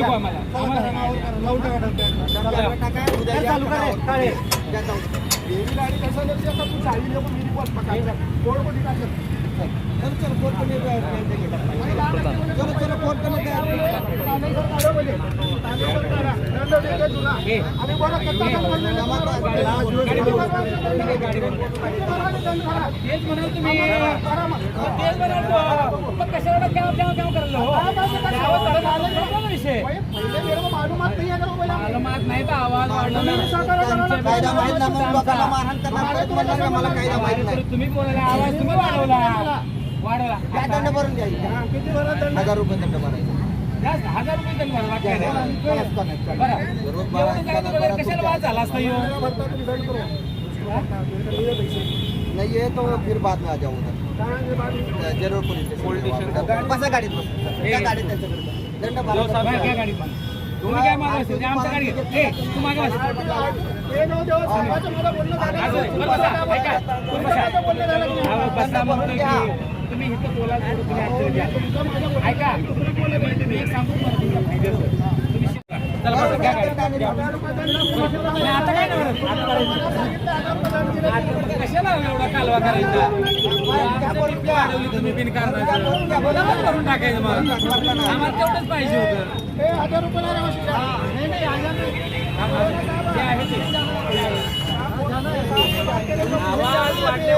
नको. तेच म्हणाल तुम्ही. तेच म्हणाल कशाला केव्हा केव्हा करायला मालूमात नहीं ना, पहिले. मला माहीत नाही तर आवाज वाढला ना. कायदा माहीत नाही म्हणून लोकांना मारहाण करणार परत म्हणणार का मला कायदा माहीत नाही तुम्ही बोलायला आवाज तुम्ही वाढवला वाढवला काय दंड भरून द्यायचा किती भरा दंड? हजार रुपये दंड भरायचा जास्त हजार रुपये दंड भरावा लागतंय रे. पन्नास पन्नास बरं पन्नास. रोज एवढं बारा काय तुम्हाला बारा कशाला वाद झाला असता ह्यो? भरता तुम्ही दंड करो. नहीं है पैसे. नहीं तो फिर बाद में आ? जरूर पोलीस स्टेशन बसा गाडीत बस गाडीत त्यांच्याकडे दंड. तुम्ही काय मागायचं ते आमच्या गाडी तू मागे तुम्ही इथं बोला. ऐका आता काय कशाला एवढा कालवा करायचा? तुम्ही बिनकारणाचं. जमा करून टाकायचं मग आम्हाला तेवढंच पाहिजे होतं. हे नाही. नाही, नाही, नाही. जे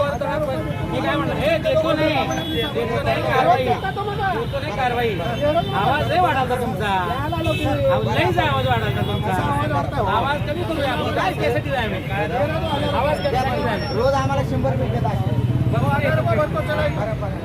मी काय म्हणलं हे देतो नाही. देतो नाही कारवाई. देतो नाही कारवाई. आवाज लय वाढवता तुमचा. आवाज लयच आवाज वाढवता तुमचा. आवाज कमी करूया आपण. काय त्यासाठी जाय आवाज कमी रोज आम्हाला शंभर रुपये देत